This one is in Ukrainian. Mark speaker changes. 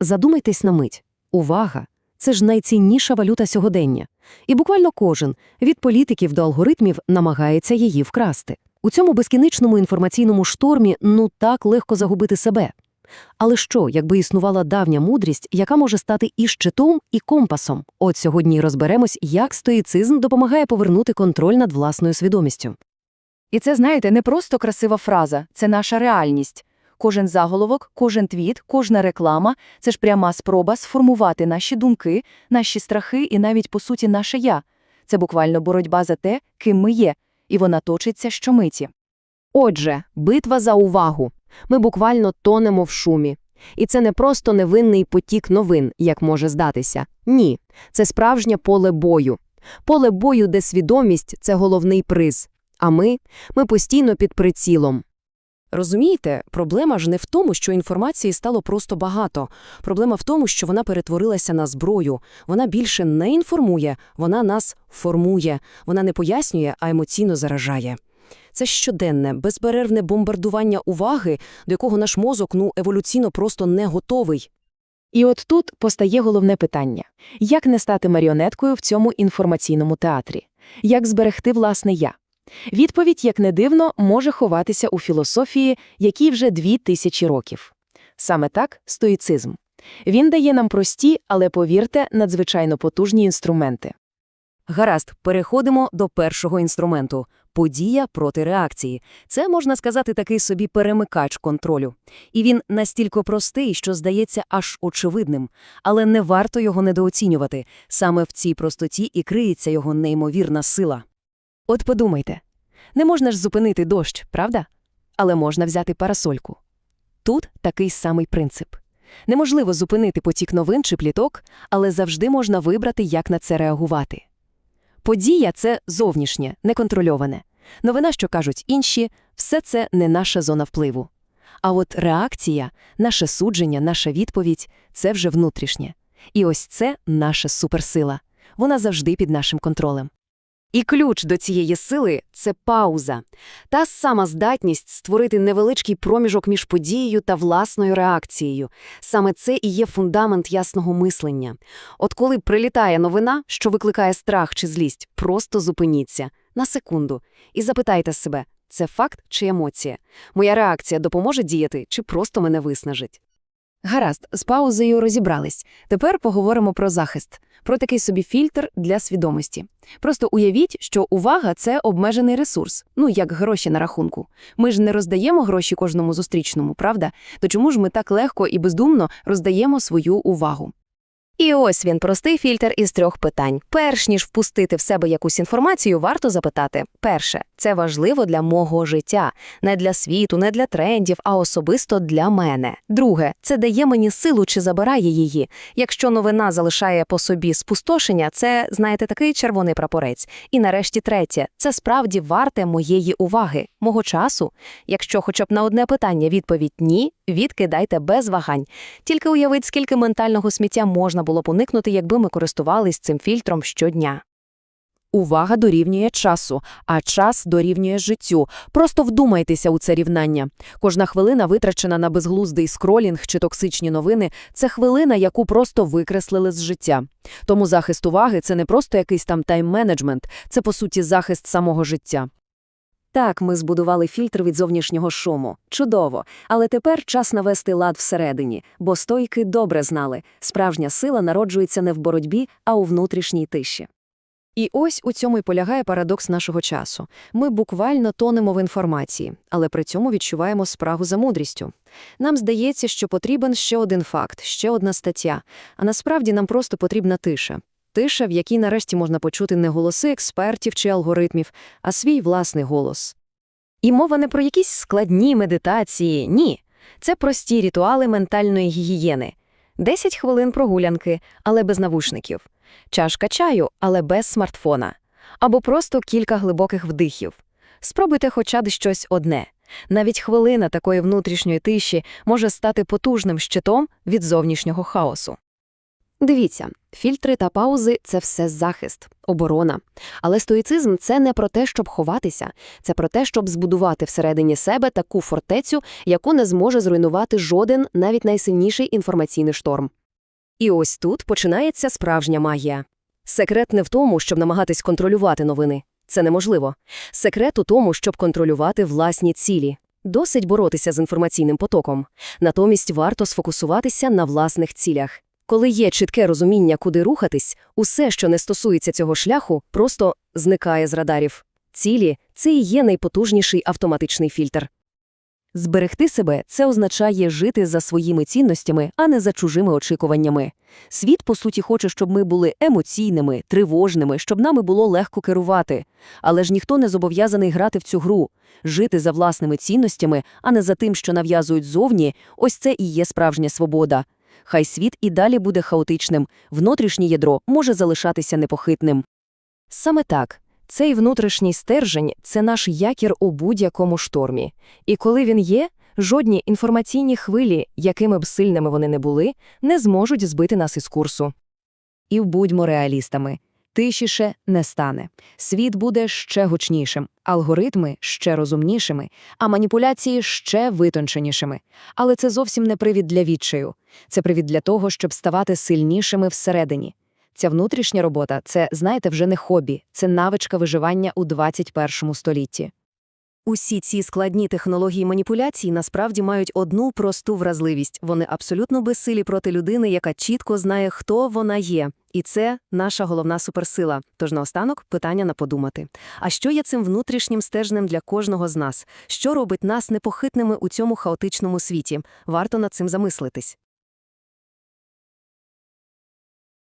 Speaker 1: Задумайтесь на мить. Увага! Це ж найцінніша валюта сьогодення. І буквально кожен, від політиків до алгоритмів, намагається її вкрасти. У цьому безкінечному інформаційному штормі ну так легко загубити себе. Але що, якби існувала давня мудрість, яка може стати і щитом, і компасом? От сьогодні розберемось, як стоїцизм допомагає повернути контроль над власною свідомістю.
Speaker 2: І це, знаєте, не просто красива фраза, це наша реальність. Кожен заголовок, кожен твіт, кожна реклама – це ж пряма спроба сформувати наші думки, наші страхи і навіть, по суті, наше «я». Це буквально боротьба за те, ким ми є, і вона точиться щомиті.
Speaker 1: Отже, битва за увагу. Ми буквально тонемо в шумі. І це не просто невинний потік новин, як може здатися. Ні, це справжнє поле бою. Поле бою, де свідомість – це головний приз. А ми? Ми постійно під прицілом. Розумієте, проблема ж не в тому, що інформації стало просто багато. Проблема в тому, що вона перетворилася на зброю. Вона більше не інформує, вона нас формує. Вона не пояснює, а емоційно заражає. Це щоденне, безперервне бомбардування уваги, до якого наш мозок ну еволюційно просто не готовий.
Speaker 2: І от тут постає головне питання. Як не стати маріонеткою в цьому інформаційному театрі? Як зберегти власне «я»? Відповідь, як не дивно, може ховатися у філософії, якій вже дві тисячі років. Саме так – стоїцизм. Він дає нам прості, але, повірте, надзвичайно потужні інструменти.
Speaker 1: Гаразд, переходимо до першого інструменту – подія проти реакції. Це, можна сказати, такий собі перемикач контролю. І він настільки простий, що здається аж очевидним. Але не варто його недооцінювати. Саме в цій простоті і криється його неймовірна сила. От подумайте, не можна ж зупинити дощ, правда? Але можна взяти парасольку. Тут такий самий принцип. Неможливо зупинити потік новин чи пліток, але завжди можна вибрати, як на це реагувати. Подія – це зовнішнє, неконтрольоване. Новина, що кажуть інші, все це не наша зона впливу. А от реакція, наше судження, наша відповідь – це вже внутрішнє. І ось це наша суперсила. Вона завжди під нашим контролем. І ключ до цієї сили – це пауза. Та сама здатність створити невеличкий проміжок між подією та власною реакцією. Саме це і є фундамент ясного мислення. От коли прилітає новина, що викликає страх чи злість, просто зупиніться на секунду і запитайте себе – це факт чи емоція? Моя реакція допоможе діяти чи просто мене виснажить? Гаразд, з паузою розібрались. Тепер поговоримо про захист, про такий собі фільтр для свідомості. Просто уявіть, що увага – це обмежений ресурс, ну як гроші на рахунку. Ми ж не роздаємо гроші кожному зустрічному, правда? То чому ж ми так легко і бездумно роздаємо свою увагу? І ось він простий фільтр із трьох питань. Перш ніж впустити в себе якусь інформацію, варто запитати: перше, це важливо для мого життя, не для світу, не для трендів, а особисто для мене. Друге, це дає мені силу чи забирає її. Якщо новина залишає по собі спустошення, це, знаєте, такий червоний прапорець. І нарешті третє, це справді варте моєї уваги, мого часу. Якщо хоча б на одне питання відповідь ні, відкидайте без вагань. Тільки уявіть, скільки ментального сміття можна було б уникнути, якби ми користувались цим фільтром щодня. Увага дорівнює часу, а час дорівнює життю. Просто вдумайтеся у це рівняння. Кожна хвилина, витрачена на безглуздий скролінг чи токсичні новини, це хвилина, яку просто викреслили з життя. Тому захист уваги – це не просто якийсь там тайм-менеджмент, це, по суті, захист самого життя. Так, ми збудували фільтр від зовнішнього шуму. Чудово. Але тепер час навести лад всередині, бо стойки добре знали. Справжня сила народжується не в боротьбі, а у внутрішній тиші. І ось у цьому й полягає парадокс нашого часу. Ми буквально тонемо в інформації, але при цьому відчуваємо спрагу за мудрістю. Нам здається, що потрібен ще один факт, ще одна стаття, а насправді нам просто потрібна тиша. Тиша, в якій нарешті можна почути не голоси експертів чи алгоритмів, а свій власний голос. І мова не про якісь складні медитації, ні. Це прості ритуали ментальної гігієни. 10 хвилин прогулянки, але без навушників. Чашка чаю, але без смартфона. Або просто кілька глибоких вдихів. Спробуйте хоча б щось одне. Навіть хвилина такої внутрішньої тиші може стати потужним щитом від зовнішнього хаосу. Дивіться,
Speaker 3: Фільтри та паузи це все захист, оборона. Але стоїцизм це не про те, щоб ховатися, це про те, щоб збудувати всередині себе таку фортецю, яку не зможе зруйнувати жоден, навіть найсильніший інформаційний шторм.
Speaker 1: І ось тут починається справжня магія. Секрет не в тому, щоб намагатись контролювати новини. Це неможливо. Секрет у тому, щоб контролювати власні цілі. Досить боротися з інформаційним потоком. Натомість варто сфокусуватися на власних цілях. Коли є чітке розуміння, куди рухатись, усе, що не стосується цього шляху, просто зникає з радарів. Цілі – це і є найпотужніший автоматичний фільтр. Зберегти себе – це означає жити за своїми цінностями, а не за чужими очікуваннями. Світ, по суті, хоче, щоб ми були емоційними, тривожними, щоб нами було легко керувати. Але ж ніхто не зобов'язаний грати в цю гру. Жити за власними цінностями, а не за тим, що нав'язують зовні – ось це і є справжня свобода. Хай світ і далі буде хаотичним, внутрішнє ядро може залишатися непохитним. Саме так. Цей внутрішній стержень – це наш якір у будь-якому штормі. І коли він є, жодні інформаційні хвилі, якими б сильними вони не були, не зможуть збити нас із курсу. І будьмо реалістами. Тишіше не стане. Світ буде ще гучнішим, алгоритми ще розумнішими, а маніпуляції ще витонченішими. Але це зовсім не привід для відчаю. Це привід для того, щоб ставати сильнішими всередині. Ця внутрішня робота – це, знаєте, вже не хобі, це навичка виживання у 21 столітті. Усі ці складні технології маніпуляцій насправді мають одну просту вразливість. Вони абсолютно безсилі проти людини, яка чітко знає, хто вона є. І це наша головна суперсила. Тож наостанок питання на подумати. А що є цим внутрішнім стержнем для кожного з нас? Що робить нас непохитними у цьому хаотичному світі? Варто над цим замислитись.